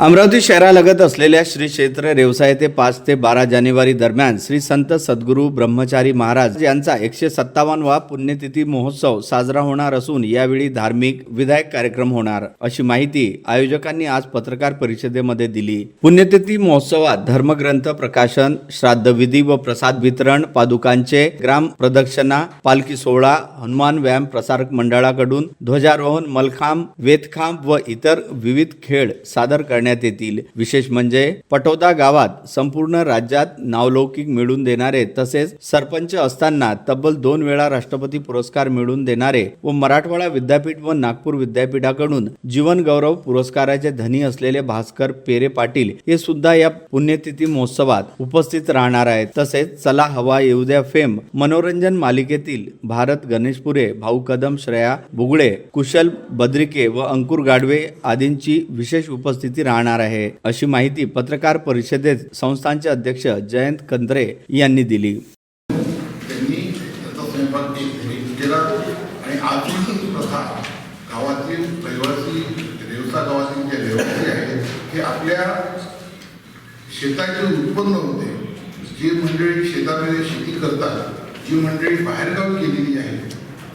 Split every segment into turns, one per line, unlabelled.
अमरावती शहरालगत असलेल्या श्री क्षेत्र रेवसाय ते पाच ते बारा जानेवारी दरम्यान श्री संत सद्गुरू ब्रह्मचारी महाराज यांचा एकशे सत्तावन्नवा पुण्यतिथी महोत्सव साजरा होणार असून यावेळी धार्मिक विधायक कार्यक्रम होणार अशी माहिती आयोजकांनी आज पत्रकार परिषदेमध्ये दिली. पुण्यतिथी महोत्सवात धर्मग्रंथ प्रकाशन श्राद्धविधी व प्रसाद वितरण पादुकांचे ग्राम प्रदक्षिणा पालखी सोहळा हनुमान व्यायाम प्रसारक मंडळाकडून ध्वजारोहण मलखांब वेदखांब व इतर विविध खेळ सादर करण्यात येतील. विशेष म्हणजे पटोदा गावात संपूर्ण राज्यात नावलौकिक मिळून देणारे तसेच सरपंच असताना तब्बल दोन वेळा राष्ट्रपती पुरस्कार मिळवून देणारे व मराठवाडा विद्यापीठ व नागपूर विद्यापीठाकडून जीवन गौरव पुरस्काराचे धनी असलेले भास्कर पेरे पाटील हे सुद्धा या पुण्यतिथी महोत्सवात उपस्थित राहणार आहेत. तसेच चला हवा येऊ द्या फेम मनोरंजन मालिकेतील भारत गणेशपुरे भाऊ कदम श्रेया बुगळे कुशल बद्रिके व अंकुर गाडवे आदींची विशेष उपस्थिती राहणार आहे. अशी माहिती पत्रकार परिषदेत संस्थांचे अध्यक्ष जयंत कंद्रे यांनी दिली.
गावातील रहिवासी रेवसा गावातील जे रहिवासी आहेत हे आपल्या शेताचे उत्पन्न होते. जी मंडळी शेतामध्ये शेती करतात जी मंडळी बाहेरगावी गेलेली आहे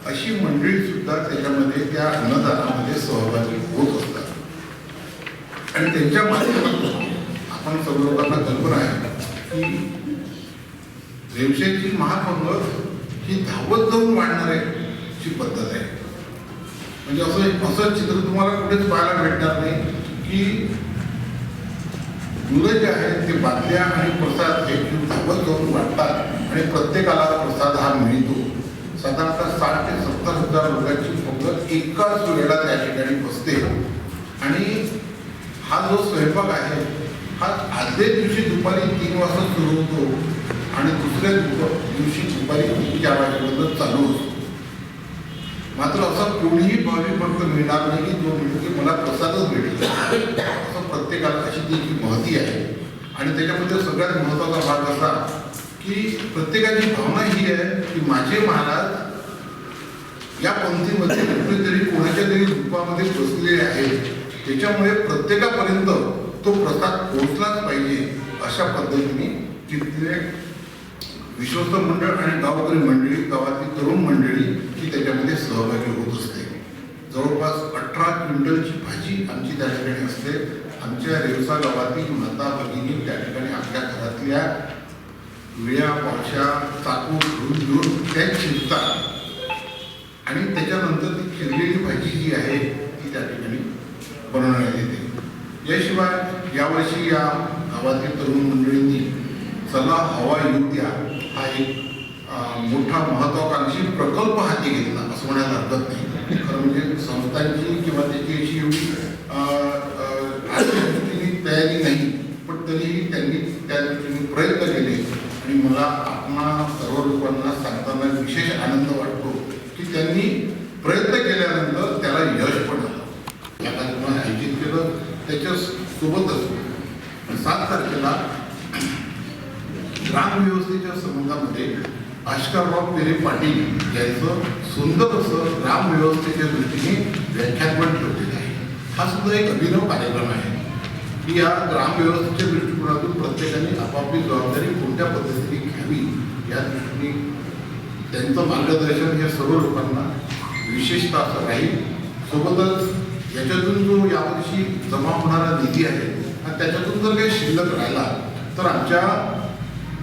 अशी मंडळी सुद्धा त्याच्यामध्ये त्या अन्नदानामध्ये सहभागी होत असतात. आणि त्यांच्या माध्यमातून आपण सर्व लोकांना कल्पना आहे की रेवशेची महापंगत ही धावत जाऊन ची पद्धत आहे. म्हणजे असं असं चित्र तुम्हाला कुठेच पाहायला भेटणार नाही की मुलं जे आहेत ते बाटल्या आणि प्रसाद हे धावत जाऊन वाढतात आणि प्रत्येकाला प्रसाद हा मिळतो. साधारणतः साठ ते सत्तर हजार लोकांची पंगत एकाच वेळेला त्या ठिकाणी बसते. आणि जो स्वयंपाक आहे हा आदल्या दिवशी दुपारी तीन वाजता सुरू होतो आणि दुसऱ्या दुप- दिवशी दुपारी तीन चार वाजेपर्यंत चालू होतो मात्र असा कोणीही भावी फक्त मिळणार नाही की जो म्हणतो की मला प्रसादच मिळेल. असं प्रत्येकाला अशी त्याची महती आहे आणि त्याच्यामध्ये सगळ्यात महत्त्वाचा भाग असा की प्रत्येकाची भावना ही आहे की माझे महाराज या पंक्तीमध्ये कुठेतरी कोणाच्या तरी रूपामध्ये बसलेले आहेत. त्याच्यामुळे प्रत्येकापर्यंत तो प्रसाद पोहोचलाच पाहिजे अशा पद्धतीने तिथले विश्वस्त मंडळ आणि गावकरी मंडळी गावातली तरुण मंडळी ही त्याच्यामध्ये सहभागी होत असते. जवळपास अठरा क्विंटलची भाजी आमची त्या ठिकाणी असते. आमच्या रेवसा गावातील माता भगिनी त्या ठिकाणी आपल्या घरातल्या विळ्या पावशा चाकू घेऊन घेऊन त्या चिरतात. आणि त्याच्यानंतर ती चिरलेली भाजी जी आहे ती त्या ठिकाणी बनवण्यात येते. याशिवाय यावर्षी या गावातील तरुण मंडळींनी चला हवा येऊ द्या हा एक मोठा महत्वाकांक्षी प्रकल्प हाती घेतला असं म्हणायला हरकत नाही. खरं म्हणजे संस्थांची किंवा त्याची अशी एवढी तयारी नाही पण तरीही त्यांनी त्या दृष्टीने प्रयत्न केले. आणि मला आपणा सर्व लोकांना सांगताना विशेष आनंद वाटतो की त्यांनी प्रयत्न केल्यानंतर त्याला यश पडलं. केलं त्याच्या सोबतच सात तारखेला ग्रामव्यवस्थेच्या संबंधामध्ये भाष्करराव पेरे पाटील यांचं सुंदर असं ग्रामव्यवस्थेच्या दृष्टीने व्याख्यानपण ठेवलेलं आहे. हा सुद्धा एक अभिनव कार्यक्रम आहे. की या ग्रामव्यवस्थेच्या दृष्टिकोनातून प्रत्येकाने आपापली जबाबदारी कोणत्या पद्धतीने घ्यावी या दृष्टीने त्यांचं मार्गदर्शन या सर्व लोकांना विशेषतः असं राहील. सोबतच याच्यातून जो यावर्षी जमा होणारा निधी आहे आणि त्याच्यातून जर काही शिल्लक राहिला तर आमच्या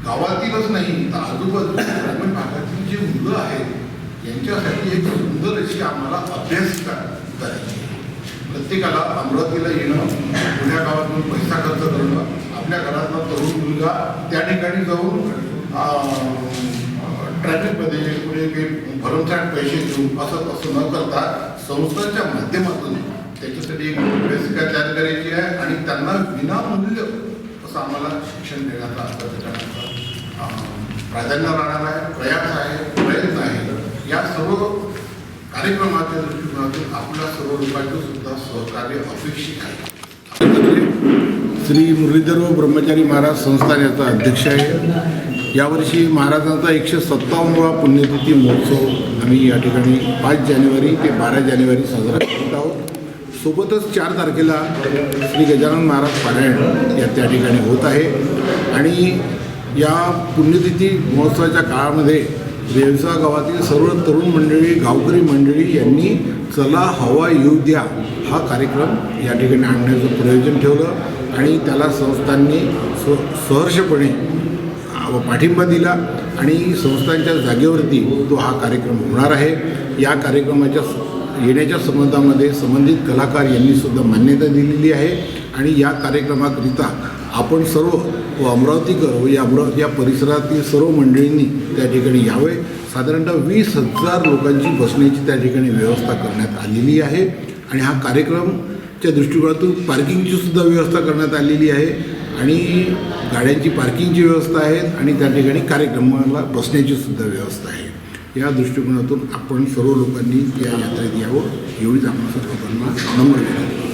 गावातीलच नाही तर आजूबाजूच्या ग्रामीण भागातील जी मुलं आहेत यांच्यासाठी एक सुंदर अशी आम्हाला अभ्यास करायची आहे. प्रत्येकाला अमरावतीला येणं पुण्या गावातून पैसा खर्च करणं आपल्या घरातला तरुण मुलगा त्या ठिकाणी जाऊन ट्रॅफिकमध्ये कुठे काही भरमसाठ पैसे देऊन असं तसं न करता संस्थांच्या माध्यमातून त्याच्यासाठी एक अभ्यासिका तयार करायची आहे आणि त्यांना विनामूल्य असं आम्हाला शिक्षण देण्याचा आता प्राधान्य राहणार आहे प्रयास आहे प्रयत्न आहे. या सर्व कार्यक्रमाच्या दृष्टिकोनातून आपल्या सर्व लोकांचं सुद्धा सहकार्य अपेक्षित आहे. श्री मुरलीधर व ब्रह्मचारी महाराज संस्थान याचा अध्यक्ष आहे. यावर्षी महाराजांचा एकशे सत्तावन्नवा पुण्यतिथी महोत्सव आम्ही या ठिकाणी पाच जानेवारी ते बारा जानेवारी साजरा करत आहोत. सोबतच चार तारखेला श्री गजानन महाराज पारायण या त्या ठिकाणी होत आहे. आणि या पुण्यतिथी महोत्सवाच्या काळामध्ये रेवसा गावातील सर्व तरुण मंडळी गावकरी मंडळी यांनी चला हवा येऊ द्या हा कार्यक्रम या ठिकाणी आणण्याचं प्रयोजन ठेवलं आणि त्याला संस्थांनी स्व सहर्षपणे पाठिंबा दिला आणि संस्थांच्या जागेवरती तो हा कार्यक्रम होणार आहे. या कार्यक्रमाच्या येण्याच्या संबंधामध्ये संबंधित कलाकार यांनीसुद्धा मान्यता दिलेली आहे. आणि या कार्यक्रमाकरिता आपण सर्व व अमरावतीकर व या अमरावती या परिसरातील सर्व मंडळींनी त्या ठिकाणी यावे. साधारणतः वीस हजार लोकांची बसण्याची त्या ठिकाणी व्यवस्था करण्यात आलेली आहे. आणि हा कार्यक्रमच्या दृष्टिकोनातून पार्किंगची सुद्धा व्यवस्था करण्यात आलेली आहे. आणि गाड्यांची पार्किंगची व्यवस्था आहे. आणि त्या ठिकाणी कार्यक्रमाला बसण्याची सुद्धा व्यवस्था आहे. या दृष्टिकोनातून आपण सर्व लोकांनी या यात्रेत यावं एवढीच आपण सर्व लोकांना नम्र विनंती.